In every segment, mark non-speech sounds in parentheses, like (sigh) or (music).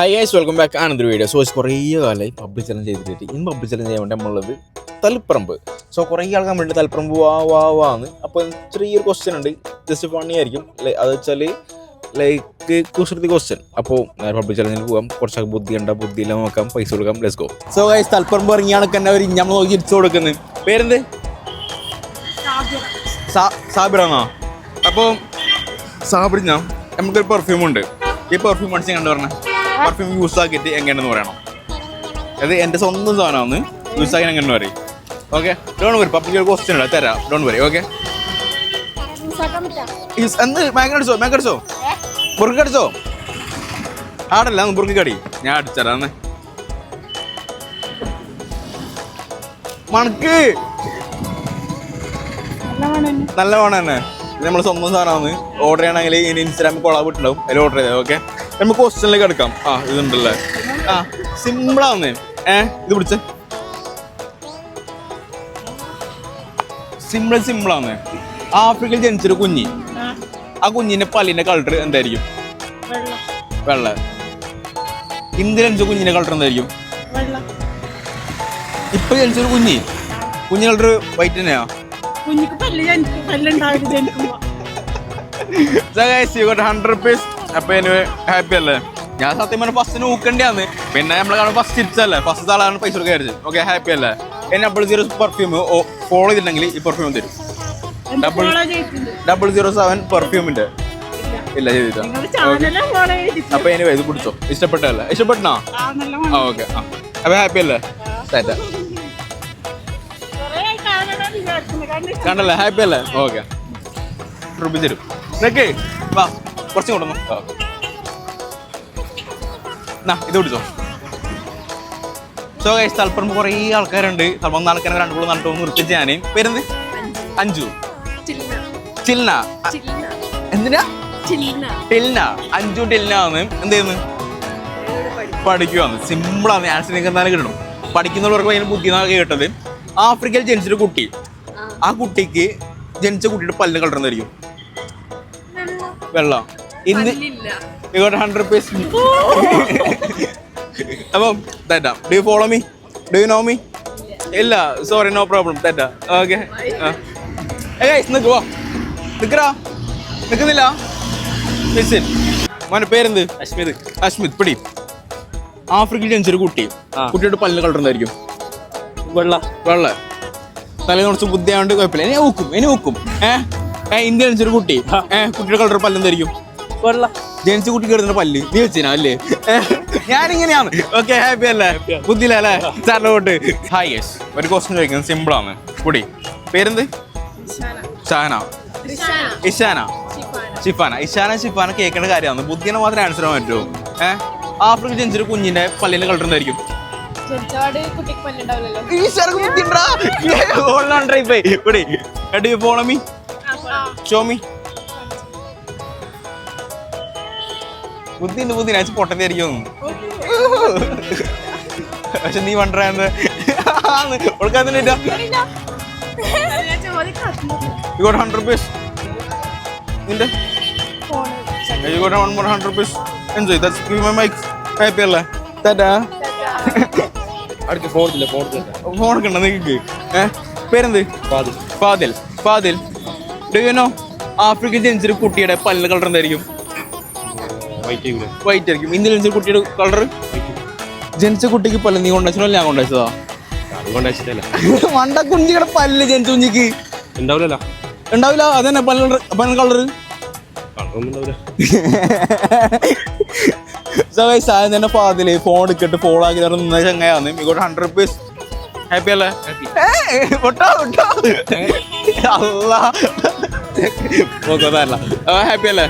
Hi guys welcome back Ananda video so കുറേ കാലമായി public challenge ചെയ്തിട്ട് ഇന്ന് പബ്ലിക് ചലഞ്ച് ചെയ്യാൻ വേണ്ടി നമ്മളുള്ളത് തലപ്പറമ്പ്. സോ കുറേ ആൾക്കാർ വേണ്ടി തലപ്പറമ്പ് വാ വാ വാന്ന് അപ്പോൾ ചെറിയൊരു ക്വസ്റ്റ്യൻ ഉണ്ട്. ജസ്റ്റ് ഫണ്ണി ആയിരിക്കും. അത് വെച്ചാൽ ലൈക്ക് കുസൃതി ക്വസ്റ്റ്യൻ അപ്പോൾ പബ്ലിക് ചലഞ്ചിൽ പോകാം കുറച്ചൊക്കെ ബുദ്ധി ഉണ്ട് ബുദ്ധിയില്ല നോക്കാം. പൈസ കൊടുക്കാം. Let's go so guys Thalapparamba ഇറങ്ങിയാണെങ്കിൽ തന്നെ അവർ നമ്മൾ നോക്കി ഇരിച്ചു കൊടുക്കുന്നത്. പേരെന്ത്? സാബിറാണോ അപ്പോൾ സാബിറിഞ്ഞ നമുക്കൊരു പെർഫ്യൂം ഉണ്ട്. ഈ പെർഫ്യൂം അടിച്ച് കണ്ടു പറഞ്ഞ. പെർഫ്യൂം യൂസ് ആക്കിയിട്ട് എങ്ങനെയെന്ന് പറയണം. അത് എന്റെ സ്വന്തം സാധനമാണ് യൂസ് ആക്കി എങ്ങനെ പറയും. Okay don't worry public question ഇല്ല. തരാം. ഡോൺ വരി ഓക്കെ എന്ത്? മാങ്ങ അടിച്ചോ? മാങ്ങ അടിച്ചോ? ബുറുക്ക് അടിച്ചോ? ആടല്ല ബുറുക്ക് കടി. ഞാൻ അടിച്ചതാണ് മണക്ക്! നല്ല വേണം തന്നെ. നമ്മൾ സ്വന്തം സാധനമാണ് ഓർഡർ ചെയ്യണമെങ്കിൽ ഇനി ഇൻസ്റ്റാഗ്രാമിൽ കൊളാബ് ഇട്ടുണ്ടാവും അതിൽ ഓർഡർ ചെയ്തത് ഓക്കെ നമുക്ക് ക്വസ്റ്റ്യനിലേക്ക് എടുക്കാം ആ ഇതുണ്ടല്ലേ? ആ സിമ്പിളാവുന്നേ ഏ ഇത് പിടിച്ച്. സിമ്പിൾ സിമ്പിളാണ് ആഫ്രിക്കയിൽ ജനിച്ചൊരു കുഞ്ഞി. ആ. കുഞ്ഞിന്റെ പല്ലിന്റെ കളർ എന്തായിരിക്കും? വെള്ള. ഇന്ത്യയിൽ ജനിച്ച കുഞ്ഞിന്റെ കളർ എന്തായിരിക്കും? ഇപ്പൊ ജനിച്ചൊരു കുഞ്ഞി. കുഞ്ഞി കളർ വൈറ്റ് തന്നെയാ. കുഞ്ഞിക്ക് പല്ല് പല്ലുണ്ടാവില്ല ഹൺഡ്രഡ് റുപ്പീസ് അപ്പൊ എനിവേ ഹാപ്പി അല്ലേ? ഞാൻ സത്യം പറഞ്ഞ ഫസ്റ്റ് നോക്കണ്ടാന്ന് പിന്നെ നമ്മൾ കാണും ഫസ്റ്റ് തിരിച്ചല്ലേ ഫസ്റ്റ് ആളാണ് പൈസ കൊടുക്കുക വിചാരിച്ചത് ഓക്കെ ഹാപ്പി അല്ലേ? എന്നെ ഡബിൾ സീറോ പെർഫ്യൂം ഫോളോ ചെയ്തിട്ടുണ്ടെങ്കിൽ ഈ പെർഫ്യൂം തരും. ഡബിൾ ഡബിൾ സീറോ സെവൻ പെർഫ്യൂമിന്റെ ഇല്ല. ചെയ്തിട്ടാ നിങ്ങൾ ചാനലും ഫോളോ ചെയ്തിട്ടുണ്ട്. അപ്പൊ എനിവേ ഇത് പിടിച്ചോ. ഇഷ്ടപ്പെട്ടല്ലേ ഇഷ്ടപ്പെട്ടോ ആ ഓക്കെ ആ അപ്പൊ ഹാപ്പി അല്ലേ? ടാറ്റ കണ്ടല്ലേ? ഹാപ്പി അല്ലേ? ഓക്കെ റുബി തരും. ഓക്കെ വാ. കുറച്ചും കൊണ്ടു എന്നാ ഇത് പിടിച്ചോ സോ കഴിച്ച് തലപ്പറമ്പ് കുറേ ആൾക്കാരുണ്ട്. തലപ്പം ആൾക്കാരെ രണ്ടു മൂന്ന് നട്ടു നിർത്തിച്ച് ഞാൻ പേരെന്ത്? അഞ്ചു ചിൽന. എന്തിനാ? ടിൽന. അഞ്ചു ടിൽന ആണ്. എന്ത് ചെയ്യുന്നു? പഠിക്കുവാന്ന് സിമ്പിളാണ് ആൻസർ നിങ്ങൾക്ക് എന്തായാലും കിട്ടണം. പഠിക്കുന്നവർക്ക് ഭയങ്കര ബുദ്ധി എന്നാണ് കേട്ടത്. ആഫ്രിക്കയിൽ ജനിച്ചൊരു കുട്ടി. ആ. കുട്ടിക്ക് ജനിച്ച കുട്ടിയുടെ പല്ല് കളർ എന്തായിരിക്കും? വെള്ളം ഇന്ത്യ ഇങ്ങോട്ട് ഹൺഡ്രഡ് റുപ്പീസ് അപ്പം തെറ്റാ. Do you follow me do you know me ഇല്ല സോറി നോ പ്രോബ്ലം തെറ്റാ. ഓക്കെ നിൽക്കുവോ നിൽക്കടാ നിൽക്കുന്നില്ല മിസ്സിൻ മോനെ പേരെന്ത്? അശ്മിത്. അശ്മിത് പിടി. ആഫ്രിക്കയിൽ ജനിച്ചൊരു കുട്ടി. കുട്ടിയുടെ പല്ലിന് കളർ എന്തായിരിക്കും? വെള്ള. വെള്ള. തലയിൽ കുറച്ച് ബുദ്ധിയായോണ്ട് കുഴപ്പമില്ല. ഇനി ഊക്കും ഇനി ഊക്കും. ഏഹ് ഏഹ് ഇന്ത്യ ജനിച്ചൊരു കുട്ടി. ഏഹ് കുട്ടിയുടെ കളർ പല്ല് എന്തായിരിക്കും വെള്ള. ജനിച്ച കുട്ടി കിടന്ന പല്ല്. നീ വെച്ചിനാ അല്ലേ? ഞാനിങ്ങനെയാണ്. ഓക്കെ ഹാപ്പി അല്ലേ? ബുദ്ധിയില്ല അല്ലേ? സാറിന്റെ വോട്ട് ഹായ് യെസ് ഒരു ക്വസ്റ്റ്യൻ ചോദിക്കുന്നത് സിമ്പിൾ ആണ്. കുടി. പേരെന്ത്? ഷാന. ഇഷാന. ഷിഫാന. ഇഷാന ഷിഫാന കേൾക്കേണ്ട കാര്യമാണ്. ബുദ്ധിനെ മാത്രമേ ആൻസർ ചെയ്യാൻ പറ്റുമോ ഏഹ് ആഫ്രിക്ക ജനിച്ചൊരു കുഞ്ഞിന്റെ പല്ലിന്റെ കളർ എന്തായിരിക്കും? ജനിച്ചപാട് കുട്ടിക്ക് പല്ലുണ്ടാവില്ലല്ലോ. ഈശ്വരക്ക്. Hold on, try play. ഇവിടെ. Do you follow. ബുദ്ധിണ്ട് ബുദ്ധി അയച്ച് പൊട്ടത്തായിരിക്കും പക്ഷെ നീ നിന്റെ? അല്ലേ? ടാറ്റാ അടുത്ത് ഫോണില്ല ഫോണില്ല ഫോണൊക്കെ ഉണ്ടോ നിങ്ങൾക്ക് ഏ? പേരെന്ത്? Fadil. Fadil. Do you know African ജനിച്ചൊരു കുട്ടിയുടെ പല്ല് കളർ എന്തായിരിക്കും? വൈറ്റ് ആയിരിക്കും. ജനിച്ച കുട്ടിയുടെ കളർ ജനിച്ച കുട്ടിക്ക് പല്ല്. നീ കൊണ്ടുവച്ചോ ഞാൻ കൊണ്ടുവച്ചതാ. മണ്ട കുഞ്ഞിയുടെ പല്ല് ജനിച്ച കുഞ്ഞിക്ക്. ഉണ്ടാവില്ല. അതന്നെ പല്ല് പല്ല് കളർ തന്നെ ഫാദിൽ ഫോൺ എടുത്തിട്ട് ഫോളോ ആക്കി തരുന്ന നിന്ന ചങ്ങയാന്ന് ഇങ്ങോട്ട് ഹൺഡ്രഡ് റുപ്പീസ് ഹാപ്പി അല്ലേ? വിട്ടോ. (laughs) അല്ലാ. ഹാപ്പി അല്ലേ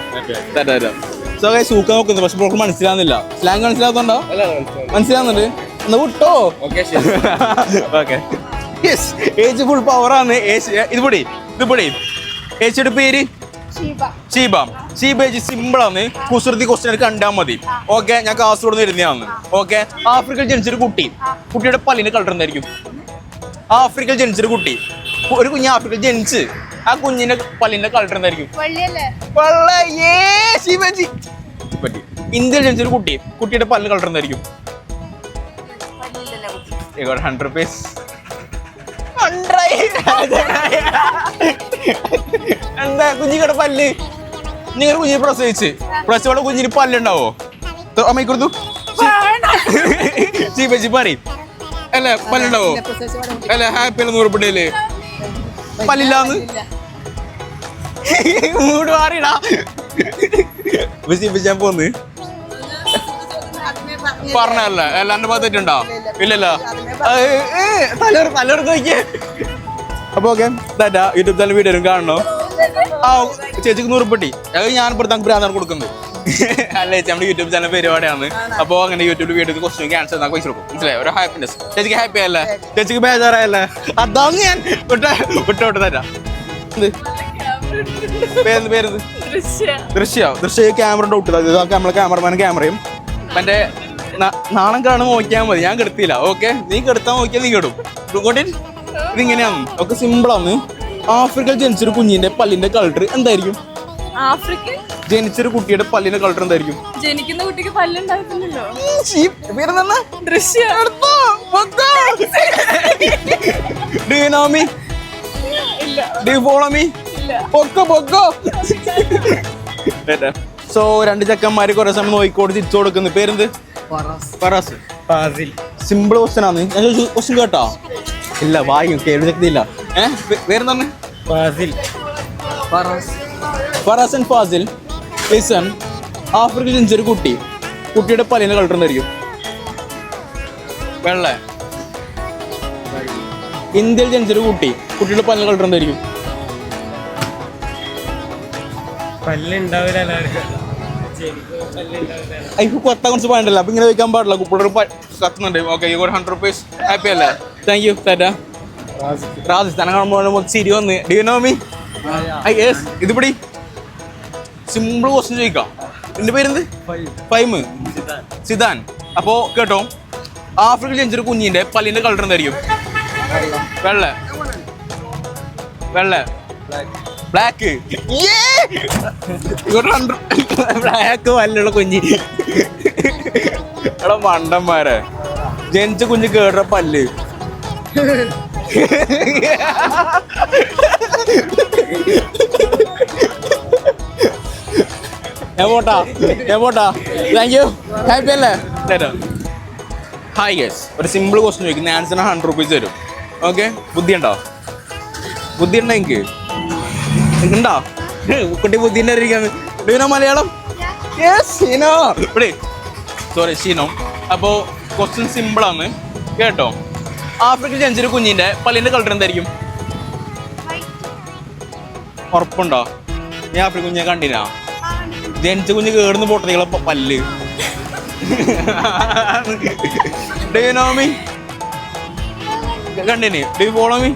തരാം. സോ സൂക്കാൻ സൂക്ക നോക്കുന്നു പക്ഷെ നമുക്ക് മനസ്സിലാവുന്നില്ല. സ്ലാങ് മനസ്സിലാവുന്നുണ്ടോ? മനസ്സിലാവുന്നുണ്ട്? എന്നാ വിട്ടോ? Okay okay yes age full പവറാണ് ആണ്. ഇത് പൊടി. ഇത് പൊടി. ഏച്ചിയുടെ പേര്? ഷീബ. ഷീബ. ഏച്ചി സിമ്പിൾ ആണ്. കുസൃതി ക്വസ്റ്റ്യൻ കണ്ടാൽ മതി. ഓക്കെ ഞാൻ കാസർഗോഡ് നിന്ന് വരുന്നതാണ്. ഓക്കെ ആഫ്രിക്കയിൽ ജനിച്ചൊരു കുട്ടി. കുട്ടിയുടെ പല്ലിന്റെ കളർ എന്തായിരിക്കും? ആഫ്രിക്കയിൽ ജനിച്ചൊരു കുട്ടി. ഒരു കുഞ്ഞ് ആഫ്രിക്കയിൽ ജനിച്ച് ആ കുഞ്ഞിന്റെ പല്ലിന്റെ കളർ എന്തായിരിക്കും? ശിവജി. പറ്റി. ജനിച്ച ഒരു കുട്ടി കുട്ടിയുടെ പല്ല് കളർ എന്തായിരിക്കും? ഹൺഡ്രഡ് റുപ്പീസ് എന്താ കുഞ്ഞിക്കട പല്ല്? നിങ്ങൾ കുഞ്ഞിനെ പ്രസവിച്ച്. പ്രസവോടെ കുഞ്ഞിന് പല്ലുണ്ടാവോ? ത- അമ്മയ്ക്ക് കൊടുത്തു. ചീപ്പ ചീപ്പ പറയും. അല്ല പല്ലുണ്ടാവോ? അല്ലേ ഹാപ്പി അല്ല നൂറുപിടിയല്ലേ? പല്ലില്ലാന്ന്? മൂട് മാറിടാ വിശിപ്പിച്ചാൻ പോന്ന്. പറഞ്ഞല്ലേ? എല്ലാന്റെ ഭാഗത്തേറ്റുണ്ടോ ഇല്ലല്ലോ. തലർ തലർ നോക്കിയേ. അപ്പൊ okay. Tata YouTube channel video കാണണോ? ആ ചേച്ചിക്ക് നൂറുപെട്ടി അത് ഞാൻ ഇപ്പോഴത്തെ ഭ്രാന്താണ് കൊടുക്കുന്നത്. (laughs) അല്ല ചേച്ചി നമ്മുടെ യൂട്യൂബ് ചാനൽ പരിപാടിയാണ്. അപ്പോൾ അങ്ങനെ യൂട്യൂബിൽ വീഡിയോ ക്വസ്റ്റ്യൻ ആൻസർ എന്നാ പൈസ കൊടുക്കും. മനസ്സിലായി? ഒരു ഹാപ്പിനെസ് ചേച്ചിക്ക് ഹാപ്പി അല്ലേ ചേച്ചിക്ക് ബേജാറായല്ലേ? അതാണ് ഞാൻ വിട്ട വിട്ട വിട്ട് തരാം. പേരെന്ത് പേരെന്ത് ദൃശ്യ. ദൃശ്യ. ക്യാമറ ഡൗട്ട് നമ്മളെ ക്യാമറമാൻ ക്യാമറയും മറ്റേ നാളെ നാണം കാണുമ്പോൾ നോക്കിയാൽ മതി. ഞാൻ കെടുത്തില്ല. ഓക്കെ? നീ കെടുത്താൽ നോക്കിയാൽ നീ കെടും. ഇതിങ്ങനെയാണ്. ഒക്കെ സിമ്പിളാണ് ആഫ്രിക്കയിൽ ജനിച്ചൊരു കുഞ്ഞിന്റെ പല്ലിന്റെ കളർ എന്തായിരിക്കും? ആഫ്രിക്കൻ? ജനിച്ചൊരു കുട്ടിയുടെ പല്ലിന് കളർ എന്തായിരിക്കും? ജനിക്കുന്ന കുട്ടിക്ക് പല്ലുണ്ടായിട്ടില്ലല്ലോ സോ രണ്ട് ചക്കന്മാര് കൊറേ സമയം നോയിക്കോട് തിരിച്ചു കൊടുക്കുന്നു. പേരെന്ത്? ഫറാസ്. സിമ്പിൾ ക്വസ്റ്റൻ ആണ്. ഞാൻ ക്വസ്റ്റൻ കേട്ടോ? ഇല്ല വായും കേൾവി ശക്തിയില്ല ഏഹ് പേരെന്താണ്? ഫറാസ് ആൻഡ് ഫാസിൽ. ലിസൺ ആഫ്രിക്കയിൽ ജനിച്ചൊരു കുട്ടി. കുട്ടിയുടെ പല്ലിന്റെ കളർ എന്തായിരിക്കും? വെള്ള. ഇന്ത്യയിൽ ജനിച്ചൊരു കുട്ടി. കുട്ടിയുടെ പല്ലിന്റെ കളർ എന്തായിരിക്കും? കൊത്ത കുറച്ച് പാണ്ടല്ല അപ്പൊ ഇങ്ങനെ വെക്കാൻ പാടില്ല. കുപ്പിളൊരു കത്തുന്നുണ്ട്. ഓക്കെ ഒരു ഹൺഡ്രഡ് റുപ്പീസ് ഹാപ്പി അല്ലേ? താങ്ക് യു ടാറ്റ രാജസ്ഥാനം കാണുമ്പോൾ ചിരി വന്ന്. ഡിയോമി യെസ് ഇത് പിടി. സിമ്പിൾ ക്വസ്റ്റ്യൻ ചോദിക്കാം. എന്റെ പേരെന്ത്? ഫൈമ്. സിദാൻ. അപ്പോ കേട്ടോ ആഫ്രിക്കയിൽ ജനിച്ചൊരു കുഞ്ഞിന്റെ പല്ലിന്റെ കളർ എന്തായിരിക്കും? വെള്ള. വെള്ള. ബ്ലാക്ക് ബ്ലാക്ക് പല്ലുള്ള കുഞ്ഞി. എടാ മണ്ടന്മാരെ. ജനിച്ച കുഞ്ഞ് കേടുற പല്ല്. (laughs) ഞാൻ പോട്ടാ താങ്ക് യു ഹാപ്പി അല്ലേ? ഹായ് യെസ് ഒരു സിമ്പിൾ ക്വസ്റ്റ്യൻ ചോദിക്കും. ആൻസറിന് ഹൺഡ്രഡ് റുപ്പീസ് തരും. ഓക്കെ ബുദ്ധി ഉണ്ടോ? ബുദ്ധി ഉണ്ടോ എനിക്ക്? ഉണ്ടോ? കുട്ടി ബുദ്ധി ഉണ്ടായിരിക്കാന്ന് മലയാളം? സോറി ഷീനോ അപ്പോൾ ക്വസ്റ്റ്യൻ സിമ്പിളാണ് കേട്ടോ? ആഫ്രിക്കൻ ജനിച്ചൊരു കുഞ്ഞിന്റെ പല്ലിന്റെ കളർ എന്തായിരിക്കും? ഉറപ്പുണ്ടോ? ഞാൻ ആഫ്രിക്കൻ കുഞ്ഞെ കണ്ടിനാ? ജനിച്ച കുഞ്ഞ് കേടുന്ന് നിങ്ങളെ പല്ല്. ഡേനോമി കണ്ടിന്? ഡേ ഫോളോ മീ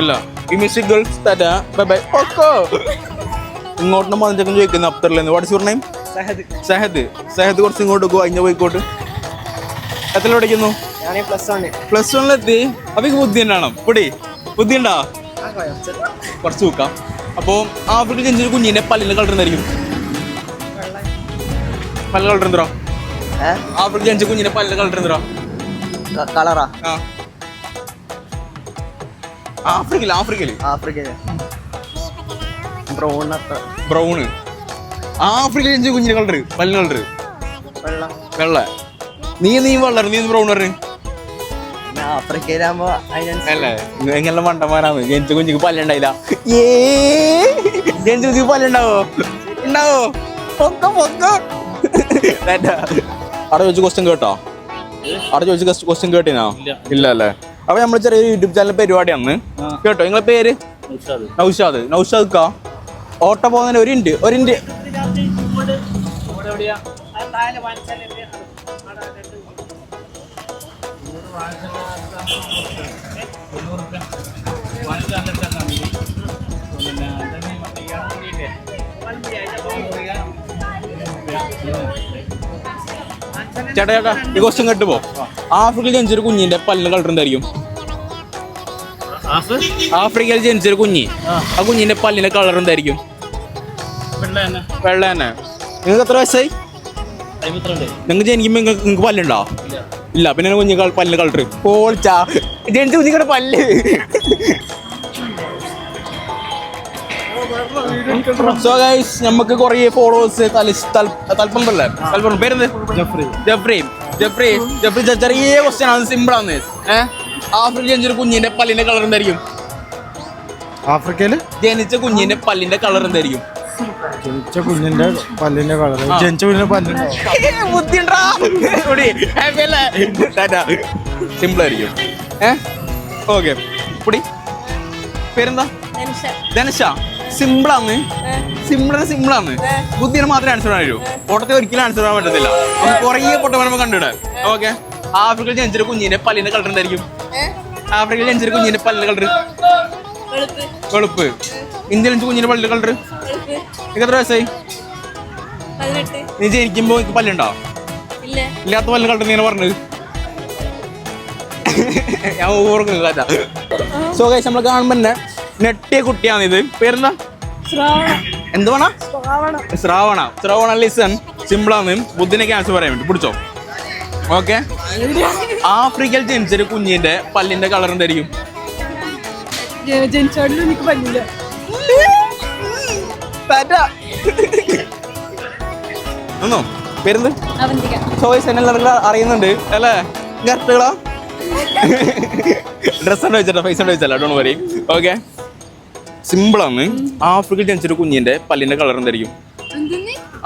ഇല്ല. ഈ മിസ് ഗേൾസ് തരാ. Bye bye. ഓക്കോ ഇങ്ങോട്ടും പതിനഞ്ചൊക്കെ ചോദിക്കുന്നു. അപ്തറിലെന്ന് what's your name Sahad. Sahad. കുറച്ച് ഇങ്ങോട്ട് പോകും അഞ്ഞ പോയിക്കോട്ട്. എത്ര പഠിക്കുന്നു? ഞാൻ പ്ലസ് വൺ പ്ലസ് വണ്ണിലെത്തി അപ്പൊ ഈ ബുദ്ധി തന്നെയാണോ പൊടി. ബുദ്ധി ഉണ്ടോ? കുറച്ച് നോക്കാം. അപ്പോൾ ആഫ്രിക്കൻ ജനിച്ചൊരു കുഞ്ഞിന്റെ പല്ലിന്റെ കളർ എന്തായിരിക്കും? പല്ല് കളർ എന്തോ ആഫ്രിക്ക ജനിച്ച കുഞ്ഞിന്റെ പല്ല് കളർ എന്തോ കളറാ ആഫ്രിക്കയിൽ ആഫ്രിക്കയിൽ ആഫ്രിക്ക ബ്രൗൺ ബ്രൗണ്. ആഫ്രിക്കയിൽ ജനിച്ച കുഞ്ഞിന്റെ കളർ പല്ല് കളർ വെള്ള. നീ നീ വെള്ളർ നീ ബ്രൗൺ പറഞ്ഞു ആഫ്രിക്കയിലാകുമ്പോ അല്ലേ? എങ്ങനെ മണ്ടന്മാരാണ് ജനിച്ച കുഞ്ഞിക്ക് പല്ലുണ്ടായില്ല ഏ? ജനിച്ച കുഞ്ഞിക്ക് പല്ലുണ്ടാവോ ഉണ്ടാവോ? പൊക്ക പൊക്ക. അവിടെ ചോദിച്ച ക്വസ്റ്റ്യൻ കേട്ടോ? അവിടെ ചോദിച്ച ക്വസ്റ്റ്യൻ കേട്ടിനോ? ഇല്ല. അല്ലേ അപ്പൊ നമ്മൾ ചെറിയ യൂട്യൂബ് ചാനൽ പരിപാടിയാണ്. കേട്ടോ? നിങ്ങളെ പേര്? നൗഷാദ്. നൗഷാദ്. കാ ഓട്ടോ പോകുന്നതിന് ഒരു ഇന്റ് ഒരു ഇന്റ് ചേട്ടാ ചേട്ടാ ഈ ക്വസ്റ്റ്യൻ കേട്ടുപോ ആഫ്രിക്കയിൽ ജനിച്ചൊരു കുഞ്ഞിന്റെ പല്ലിന് കളർ എന്തായിരിക്കും? ആഫ്രിക്കയിൽ ജനിച്ചൊരു കുഞ്ഞി. ആ. കുഞ്ഞിന്റെ പല്ലിന്റെ കളർ എന്തായിരിക്കും? വെള്ള തന്നെ നിങ്ങൾക്ക് എത്ര വയസ്സായി? നിങ്ങൾക്ക് ജനിക്കുമ്പോ നിങ്ങൾക്ക് നിങ്ങൾക്ക് പല്ലുണ്ടോ? ഇല്ല. പിന്നെ കുഞ്ഞു പല്ല് കളർ പോൾച്ചാ ജനിച്ച കുഞ്ഞിങ്ങളുടെ പല്ല്. സോ ഗൈസ് നമുക്ക് കുറേ ഫോളോവേഴ്സ് തൽപ്പണ്ടല്ലേ തൽപ്പം പേരെന്ത്? ജഫ്രി. ജഫ്രി. ജഫ്രി. ജഫ്രി ചെറിയ ക്വസ്റ്റ്യൻ ആണ് സിമ്പിൾ ആണ്. ഏഹ് ആഫ്രിക്ക ജനിച്ചൊരു കുഞ്ഞിന്റെ പല്ലിന്റെ കളർ എന്തായിരിക്കും? ആഫ്രിക്കയിൽ ജനിച്ച കുഞ്ഞിന്റെ പല്ലിന്റെ കളർ എന്തായിരിക്കും? ജനിച്ച കുഞ്ഞിന്റെ പല്ലിന്റെ കളർ ജനിച്ച കുഞ്ഞിന്റെ പല്ലുണ്ടാവും സിമ്പിൾ ആയിരിക്കും. ഏഹ് ഓക്കെ പുടി. പേരെന്താ? ധനശ സിമ്പിൾ ആണ്. സിമ്പിളാന്ന് ബുദ്ധിനെ മാത്രമേ ആൻസർ ആയിരുന്നു പൊട്ടത്തെ ഒരിക്കലും ആൻസർ ആവാൻ പറ്റത്തില്ല. കൊറേ കുറേ പൊട്ട നമുക്ക് കണ്ടിവിടെ ഓക്കെ. ആഫ്രിക്കയിൽ ജനിച്ചൊരു കുഞ്ഞിന്റെ പല്ലിന്റെ കളർ എന്തായിരിക്കും? ആഫ്രിക്കയിൽ ജനിച്ചൊരു കുഞ്ഞിന്റെ പല്ലിന്റെ കളർ വെളുപ്പ്. ഇന്ത്യയിൽ ജനിച്ച കുഞ്ഞിന്റെ പല്ലിന്റെ കളർ നിനക്ക് എത്ര വയസ്സായി? നീ ജനിക്കുമ്പോ എനിക്ക് പല്ലുണ്ടോ? ഇല്ല. ഇല്ലാത്ത പല്ല് കളർ നീ പറഞ്ഞത്? ഞാൻ ഓർക്കുന്നില്ല സോ ഗൈസ് നമ്മൾ കാണുമ്പോ തന്നെ നെട്ടിയ കുട്ടിയാണ് ഇത് പേരെന്താ എന്തുവാണ? ശ്രാവണം. ശ്രാവണ. ലിസൺ. സിമ്പിളാണ് ബുദ്ധിനെ ക്യാൻസർ പറയാൻ വേണ്ടി. പിടിച്ചോ? ഓക്കെ. ആഫ്രിക്കയിൽ ജനിച്ചൊരു കുഞ്ഞിന്റെ പല്ലിന്റെ കളർ എന്തായിരിക്കും? എനിക്ക് ഒന്നോ പേരെന്ത്? ചോയ്സ് എല്ലാവർക്കും അറിയുന്നുണ്ട്. അല്ലേ? കറക്റ്റുകളാ ഡ്രസ് ഉണ്ട് വെച്ചിട്ടാ പൈസ ഉണ്ട് വെച്ചല്ല ഡോൺ വരി ഓക്കെ സിമ്പിളാണ്. ആഫ്രിക്കയിൽ ജനിച്ചൊരു കുഞ്ഞിന്റെ പല്ലിന്റെ കളർ എന്തായിരിക്കും? ആഫ്രിക്കൽ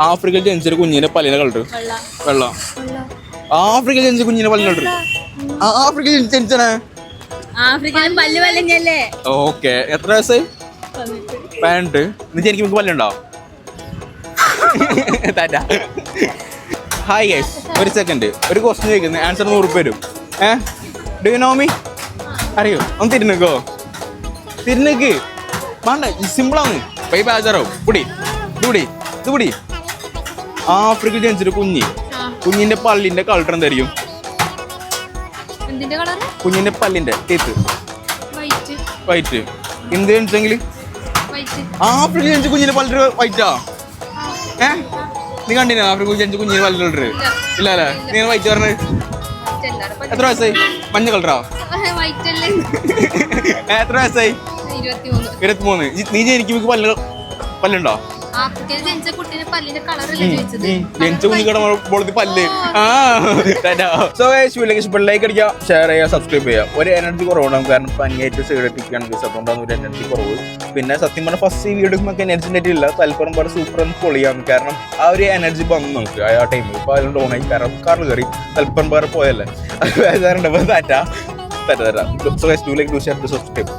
ആഫ്രിക്കയിൽ ജനിച്ചൊരു കുഞ്ഞിന്റെ പല്ലിന്റെ കളർ വെള്ള. ആഫ്രിക്കയിൽ ജനിച്ച കുഞ്ഞിന്റെ പല്ലിന്റെ കളർ ആഫ്രിക്കയിൽ ജനിച്ചനെ ഓക്കെ. എത്ര വയസ്സ്? പതിനെട്ട്. നീ ജനിക്ക് നമുക്ക് പല്ലുണ്ടോ? തറ്റ. ഹായ് ഗൈസ് ഒരു സെക്കൻഡ് ഒരു ക്വസ്റ്റ്യൻ ചോദിക്കുന്നത് ആൻസർ നൂറ് പേരും. ഏ? ഡു യു നോ മീ അറിയോ? ഒന്ന് തിരുന്നിക്കോ തിരുന്നിക്ക് വേണ്ട സിമ്പിളാണ് പൈ ബാജാറാവും കുടി ഇത് കുടി ഇത് കുടി ആഫ്രിക്കയിൽ ജനിച്ചൊരു കുഞ്ഞി. കുഞ്ഞിന്റെ പല്ലിന്റെ കളർ എന്തായിരിക്കും കുഞ്ഞിന്റെ പല്ലിന്റെ ടീത്ത് വൈറ്റ് എന്ത് ജനിച്ചെങ്കിൽ വൈറ്റ് ആഫ്രിക്കയിൽ ജനിച്ച കുഞ്ഞിന്റെ പല്ല് വൈറ്റാ ഏ? നീ കണ്ടില്ല ആഫ്രിക്കയിൽ ജനിച്ച കുഞ്ഞിന്റെ പല്ല് കളർ ഇല്ല അല്ലേ? നീ വൈറ്റ് പറഞ്ഞത്? എത്ര വയസ്സായി? മഞ്ഞ കളറാ (laughs) (laughs) എത്ര വയസ്സായി? ഇരുപത്തിമൂന്ന്. നീ ജനിക്കുമ്പോ പല്ല് പല്ലുണ്ടോ? ലൈക്ക് (laughs) അടിക്കുക ഷെയർ ചെയ്യുക സബ്സ്ക്രൈബ് ചെയ്യുക. ഒരു എനർജി കുറവുണ്ടാകും കാരണം പനിയായിട്ട് സൈഡ് എത്തിക്കുകയാണ് അതുകൊണ്ടാണ് ഒരു എനർജി കുറവ്. പിന്നെ സത്യം പറഞ്ഞ ഫസ്റ്റ് വീഡിയോ എടുക്കുമ്പോൾ എനർജി നെറ്റ് ഇല്ല തൽപ്പരം പറ സൂപ്പർ എന്ന് പൊളിയാണ് കാരണം ആ ഒരു എനർജി വന്നു നമുക്ക്. ആ ടൈമിൽ ഇപ്പോൾ ഡോൺ ആയി. കാരണം കാറിൽ കയറി തൽപ്പരം പറ പോയല്ലേ. അത് തരാം തരാം so guys do like do share to subscribe